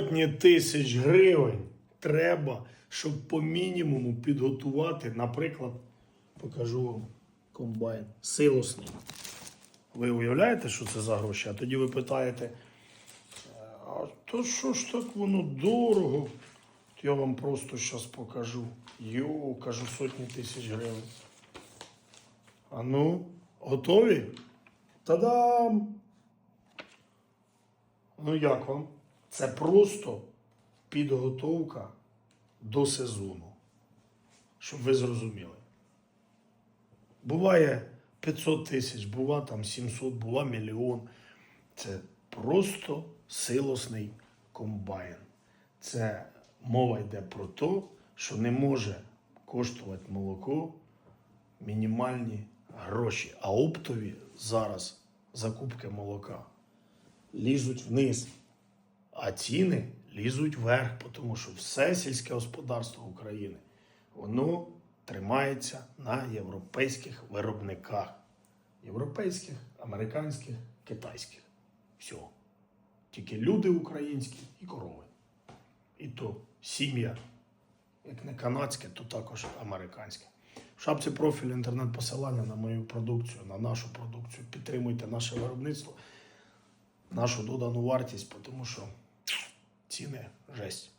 сотні тисяч гривень треба, щоб по мінімуму підготувати, наприклад, покажу вам комбайн силосний. Ви уявляєте, що це за гроші? А тоді ви питаєте, а то що ж так воно дорого? Я вам просто зараз покажу. Йо, кажу, сотні тисяч гривень. А ну, готові? Та-дам! Ну як вам? Це просто підготовка до сезону. Щоб ви зрозуміли. Буває 500 тисяч, бува там 700, бува мільйон. Це просто силосний комбайн. Це мова йде про те, що не може коштувати молоко мінімальні гроші, а оптові зараз закупки молока лізуть вниз, а ціни лізуть вверх, тому що все сільське господарство України воно тримається на європейських виробниках. Європейських, американських, китайських. Все. Тільки люди українські і корови. І то сім'я, як не канадське, то також американське. В шапці профілю інтернет-посилання на мою продукцію, на нашу продукцію. Підтримуйте наше виробництво, нашу додану вартість, тому що ціни жесть.